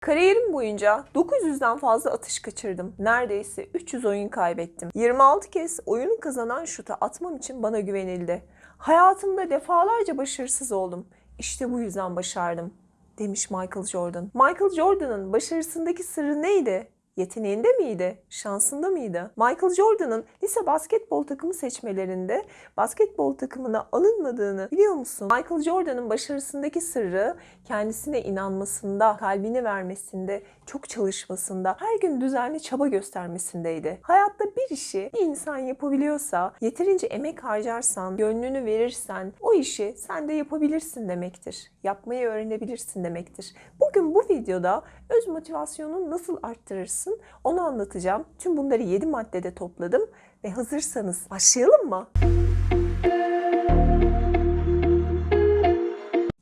Kariyerim boyunca 900'den fazla atış kaçırdım. Neredeyse 300 oyun kaybettim. 26 kez oyunu kazanan şuta atmam için bana güvenildi. Hayatımda defalarca başarısız oldum. İşte bu yüzden başardım demiş Michael Jordan. Michael Jordan'ın başarısındaki sırrı neydi? Yeteneğinde miydi? Şansında mıydı? Michael Jordan'ın lise basketbol takımı seçmelerinde basketbol takımına alınmadığını biliyor musun? Michael Jordan'ın başarısındaki sırrı kendisine inanmasında, kalbini vermesinde, çok çalışmasında, her gün düzenli çaba göstermesindeydi. Hayatta bir işi bir insan yapabiliyorsa, yeterince emek harcarsan, gönlünü verirsen o işi sen de yapabilirsin demektir. Yapmayı öğrenebilirsin demektir. Bugün bu videoda öz motivasyonunu nasıl arttırırsın onu anlatacağım. Tüm bunları 7 maddede topladım ve hazırsanız başlayalım mı?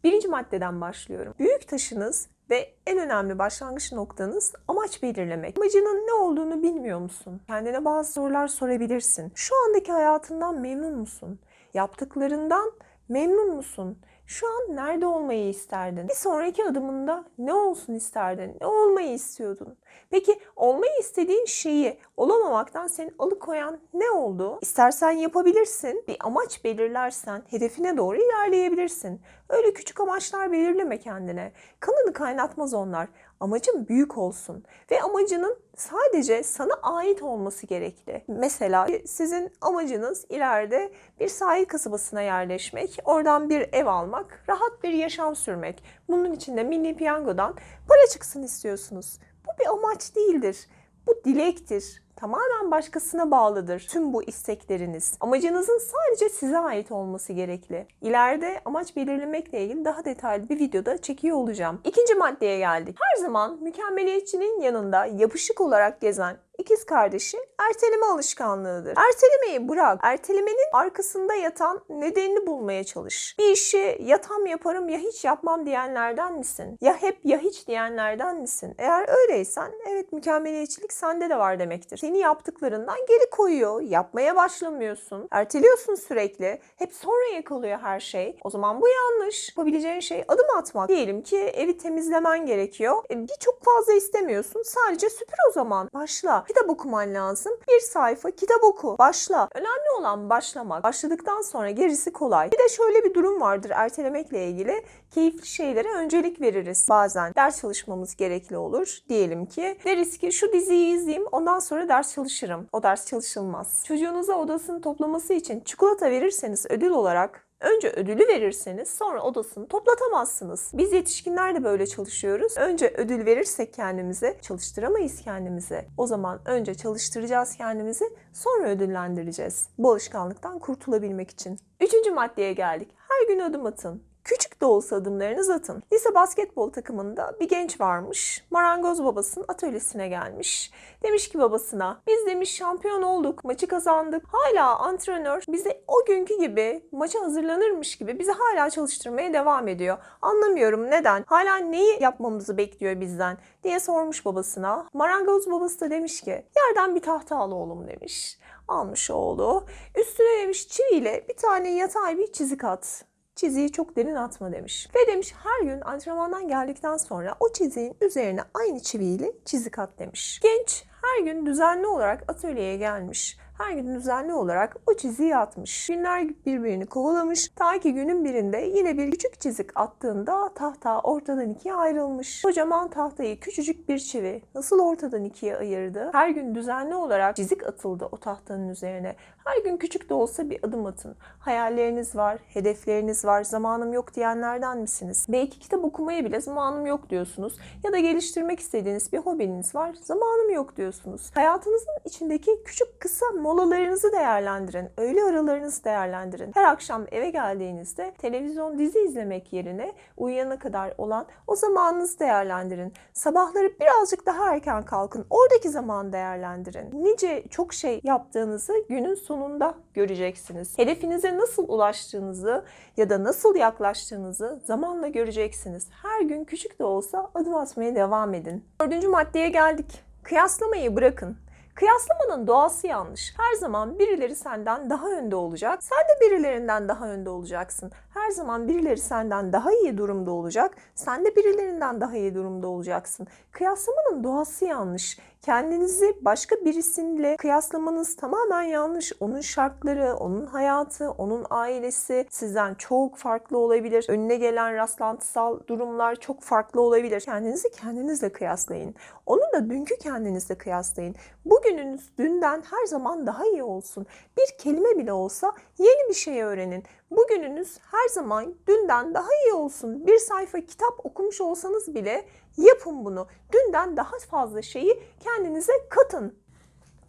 Birinci maddeden başlıyorum. Büyük taşınız ve en önemli başlangıç noktanız amaç belirlemek. Amacının ne olduğunu bilmiyor musun? Kendine bazı sorular sorabilirsin. Şu andaki hayatından memnun musun? Yaptıklarından memnun musun? Şu an nerede olmayı isterdin? Bir sonraki adımında ne olsun isterdin? Ne olmayı istiyordun? Peki olmayı istediğin şeyi olamamaktan seni alıkoyan ne oldu? İstersen yapabilirsin. Bir amaç belirlersen hedefine doğru ilerleyebilirsin. Öyle küçük amaçlar belirleme kendine. Kanını kaynatmaz onlar. Amacın büyük olsun ve amacının sadece sana ait olması gerekli. Mesela sizin amacınız ileride bir sahil kasabasına yerleşmek, oradan bir ev almak, rahat bir yaşam sürmek. Bunun için de milli piyangodan para çıksın istiyorsunuz. Bu bir amaç değildir. Bu dilektir. Tamamen başkasına bağlıdır tüm bu istekleriniz. Amacınızın sadece size ait olması gerekli. İleride amaç belirlemekle ilgili daha detaylı bir videoda çekiyor olacağım. İkinci maddeye geldik. Her zaman mükemmeliyetçinin yanında yapışık olarak gezen ikiz kardeşi erteleme alışkanlığıdır. Ertelemeyi bırak. Ertelemenin arkasında yatan nedenini bulmaya çalış. Bir işi ya tam yaparım ya hiç yapmam diyenlerden misin? Ya hep ya hiç diyenlerden misin? Eğer öyleysen evet mükemmeliyetçilik sende de var demektir. Seni yaptıklarından geri koyuyor. Yapmaya başlamıyorsun. Erteliyorsun sürekli. Hep sonra yakalıyor her şey. O zaman bu yanlış. Yapabileceğin şey adım atmak. Diyelim ki evi temizlemen gerekiyor. E, çok fazla istemiyorsun. Sadece süpür o zaman. Başla. Kitap okuman lazım. Bir sayfa kitap oku. Başla. Önemli olan başlamak. Başladıktan sonra gerisi kolay. Bir de şöyle bir durum vardır ertelemekle ilgili. Keyifli şeylere öncelik veririz bazen. Ders çalışmamız gerekli olur. Diyelim ki deriz ki şu diziyi izleyeyim ondan sonra ders çalışırım. O ders çalışılmaz. Çocuğunuza odasını toplaması için çikolata verirseniz ödül olarak Önce ödülü verirseniz sonra odasını toplatamazsınız. Biz yetişkinler de böyle çalışıyoruz. Önce ödül verirsek kendimize çalıştıramayız kendimizi. O zaman önce çalıştıracağız kendimizi sonra ödüllendireceğiz. Bu alışkanlıktan kurtulabilmek için. Üçüncü maddeye geldik. Her gün adım atın. Küçük de olsa adımlarınızı atın. Lise basketbol takımında bir genç varmış. Marangoz babasının atölyesine gelmiş. Demiş ki babasına biz demiş şampiyon olduk, maçı kazandık. Hala antrenör bize o günkü gibi maça hazırlanırmış gibi bizi hala çalıştırmaya devam ediyor. Anlamıyorum neden? Hala neyi yapmamızı bekliyor bizden diye sormuş babasına. Marangoz babası da demiş ki yerden bir tahta al oğlum demiş. Almış oğlu. Üstüne demiş çiviyle bir tane yatay bir çizik at çiziyi çok derin atma demiş. Ve demiş her gün antrenmandan geldikten sonra o çiziğin üzerine aynı çiviyle çizik at demiş. Genç her gün düzenli olarak atölyeye gelmiş. Her gün düzenli olarak o çiziyi atmış. Günler birbirini kovalamış. Ta ki günün birinde yine bir küçük çizik attığında tahta ortadan ikiye ayrılmış. Kocaman tahtayı küçücük bir çivi nasıl ortadan ikiye ayırdı? Her gün düzenli olarak çizik atıldı o tahtanın üzerine. Her gün küçük de olsa bir adım atın. Hayalleriniz var, hedefleriniz var, zamanım yok diyenlerden misiniz? Belki kitap okumaya bile zamanım yok diyorsunuz. Ya da geliştirmek istediğiniz bir hobiniz var, zamanım yok diyorsunuz. Hayatınızın içindeki küçük kısa molalarınızı değerlendirin. Öğle aralarınızı değerlendirin. Her akşam eve geldiğinizde televizyon dizi izlemek yerine uyuyana kadar olan o zamanınızı değerlendirin. Sabahları birazcık daha erken kalkın. Oradaki zamanı değerlendirin. Nice çok şey yaptığınızı günün sonunda göreceksiniz. Hedefinize nasıl ulaştığınızı ya da nasıl yaklaştığınızı zamanla göreceksiniz. Her gün küçük de olsa adım atmaya devam edin. Dördüncü maddeye geldik. Kıyaslamayı bırakın. Kıyaslamanın doğası yanlış. Her zaman birileri senden daha önde olacak. Sen de birilerinden daha önde olacaksın. Her zaman birileri senden daha iyi durumda olacak. Sen de birilerinden daha iyi durumda olacaksın. Kıyaslamanın doğası yanlış. Kendinizi başka birisiyle kıyaslamanız tamamen yanlış. Onun şartları, onun hayatı, onun ailesi sizden çok farklı olabilir. Önüne gelen rastlantısal durumlar çok farklı olabilir. Kendinizi kendinizle kıyaslayın. Onu da dünkü kendinizle kıyaslayın. Bugününüz dünden her zaman daha iyi olsun. Bir kelime bile olsa yeni bir şey öğrenin. Bugününüz her zaman dünden daha iyi olsun. Bir sayfa kitap okumuş olsanız bile yapın bunu. Dünden daha fazla şeyi kendinize katın.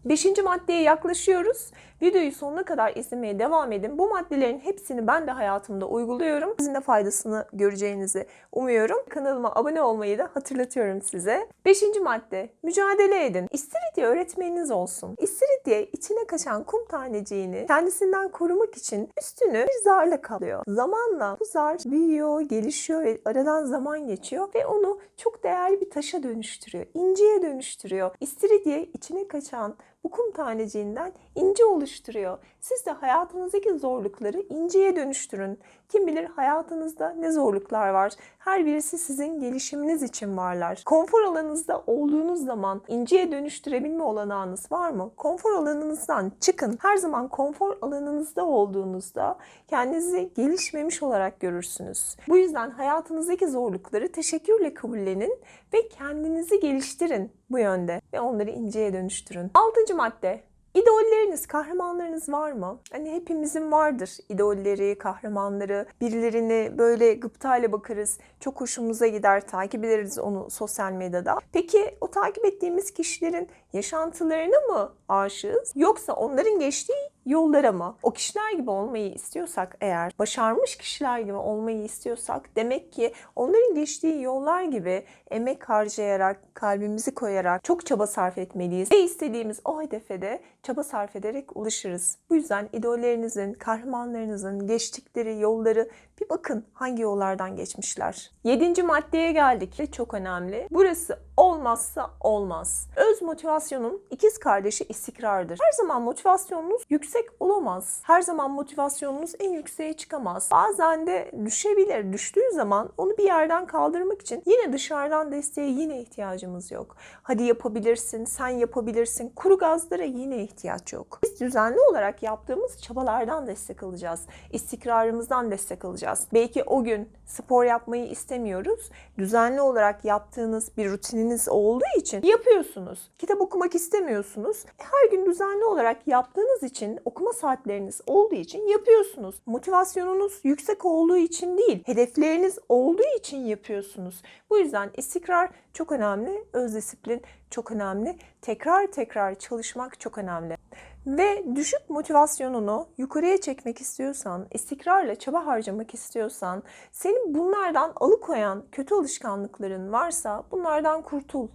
Beşinci maddeye yaklaşıyoruz. Videoyu sonuna kadar izlemeye devam edin. Bu maddelerin hepsini ben de hayatımda uyguluyorum. Sizin de faydasını göreceğinizi umuyorum. Kanalıma abone olmayı da hatırlatıyorum size. Beşinci madde. Mücadele edin. İstiridye öğretmeniniz olsun. İstiridye içine kaçan kum taneciğini kendisinden korumak için üstünü bir zarla kalıyor. Zamanla bu zar büyüyor, gelişiyor ve aradan zaman geçiyor ve onu çok değerli bir taşa dönüştürüyor. İnciye dönüştürüyor. İstiridye içine kaçan bu kum taneciğinden ince oluşturuyor. Siz de hayatınızdaki zorlukları inceye dönüştürün. Kim bilir hayatınızda ne zorluklar var. Her birisi sizin gelişiminiz için varlar. Konfor alanınızda olduğunuz zaman inceye dönüştürebilme olanağınız var mı? Konfor alanınızdan çıkın. Her zaman konfor alanınızda olduğunuzda kendinizi gelişmemiş olarak görürsünüz. Bu yüzden hayatınızdaki zorlukları teşekkürle kabullenin ve kendinizi geliştirin bu yönde ve onları inceye dönüştürün. Altıncı madde İdolleriniz, kahramanlarınız var mı? Hani hepimizin vardır idolleri, kahramanları. Birilerini böyle gıptayla bakarız. Çok hoşumuza gider, takip ederiz onu sosyal medyada. Peki o takip ettiğimiz kişilerin yaşantılarına mı aşığız? Yoksa onların geçtiği yollara mı? O kişiler gibi olmayı istiyorsak eğer, başarmış kişiler gibi olmayı istiyorsak demek ki onların geçtiği yollar gibi emek harcayarak, kalbimizi koyarak çok çaba sarf etmeliyiz. Ve istediğimiz o hedefe de çaba sarf ederek ulaşırız. Bu yüzden idollerinizin, kahramanlarınızın geçtikleri yolları bir bakın hangi yollardan geçmişler. Yedinci maddeye geldik ve çok önemli. Burası olmazsa olmaz. Öz motivasyonun ikiz kardeşi istikrardır. Her zaman motivasyonunuz yüksek olamaz. Her zaman motivasyonunuz en yükseğe çıkamaz. Bazen de düşebilir. Düştüğü zaman onu bir yerden kaldırmak için yine dışarıdan desteğe yine ihtiyacımız yok. Hadi yapabilirsin, sen yapabilirsin. Kuru gazlara yine ihtiyaç yok. Biz düzenli olarak yaptığımız çabalardan destek alacağız. İstikrarımızdan destek alacağız. Belki o gün spor yapmayı istemiyoruz. Düzenli olarak yaptığınız bir rutininiz olduğu için yapıyorsunuz. Kitap okumak istemiyorsunuz. Her gün düzenli olarak yaptığınız için okuma saatleriniz olduğu için yapıyorsunuz. Motivasyonunuz yüksek olduğu için değil, hedefleriniz olduğu için yapıyorsunuz. Bu yüzden istikrar çok önemli, öz disiplin çok önemli, tekrar tekrar çalışmak çok önemli. Ve düşük motivasyonunu yukarıya çekmek istiyorsan, istikrarla çaba harcamak istiyorsan, senin bunlardan alıkoyan kötü alışkanlıkların varsa bunlardan kurtul.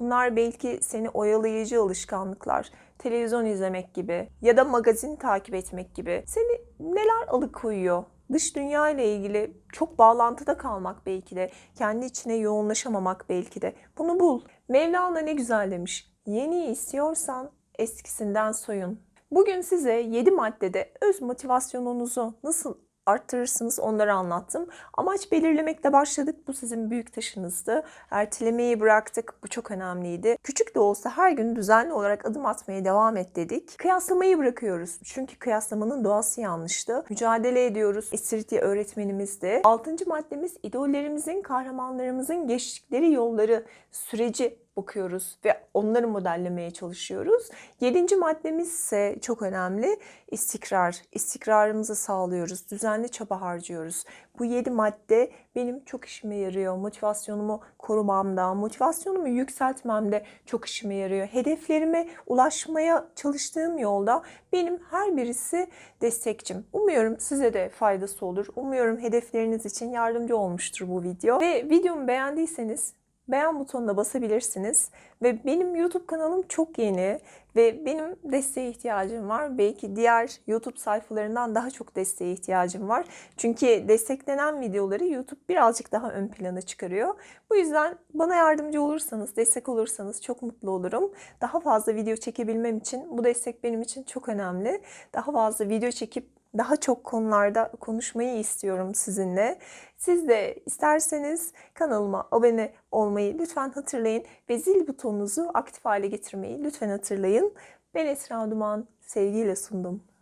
Bunlar belki seni oyalayıcı alışkanlıklar. Televizyon izlemek gibi ya da magazin takip etmek gibi. Seni neler alıkoyuyor? Dış dünya ile ilgili çok bağlantıda kalmak belki de. Kendi içine yoğunlaşamamak belki de. Bunu bul. Mevlana ne güzel demiş. Yeni istiyorsan eskisinden soyun. Bugün size 7 maddede öz motivasyonunuzu nasıl arttırırsınız onları anlattım. Amaç belirlemekle başladık. Bu sizin büyük taşınızdı. Ertelemeyi bıraktık. Bu çok önemliydi. Küçük de olsa her gün düzenli olarak adım atmaya devam et dedik. Kıyaslamayı bırakıyoruz. Çünkü kıyaslamanın doğası yanlıştı. Mücadele ediyoruz. İstiridye öğretmenimizdi. Altıncı maddemiz idollerimizin, kahramanlarımızın geçtikleri yolları, süreci bakıyoruz ve onları modellemeye çalışıyoruz. Yedinci maddemiz ise çok önemli. istikrar. İstikrarımızı sağlıyoruz. Düzenli çaba harcıyoruz. Bu yedi madde benim çok işime yarıyor. Motivasyonumu korumamda, motivasyonumu yükseltmemde çok işime yarıyor. Hedeflerime ulaşmaya çalıştığım yolda benim her birisi destekçim. Umuyorum size de faydası olur. Umuyorum hedefleriniz için yardımcı olmuştur bu video. Ve videomu beğendiyseniz beğen butonuna basabilirsiniz. Ve benim YouTube kanalım çok yeni ve benim desteğe ihtiyacım var. Belki diğer YouTube sayfalarından daha çok desteğe ihtiyacım var. Çünkü desteklenen videoları YouTube birazcık daha ön plana çıkarıyor. Bu yüzden bana yardımcı olursanız, destek olursanız çok mutlu olurum. Daha fazla video çekebilmem için bu destek benim için çok önemli. Daha fazla video çekip daha çok konularda konuşmayı istiyorum sizinle. Siz de isterseniz kanalıma abone olmayı lütfen hatırlayın ve zil butonunuzu aktif hale getirmeyi lütfen hatırlayın. Ben Esra Duman, sevgiyle sundum.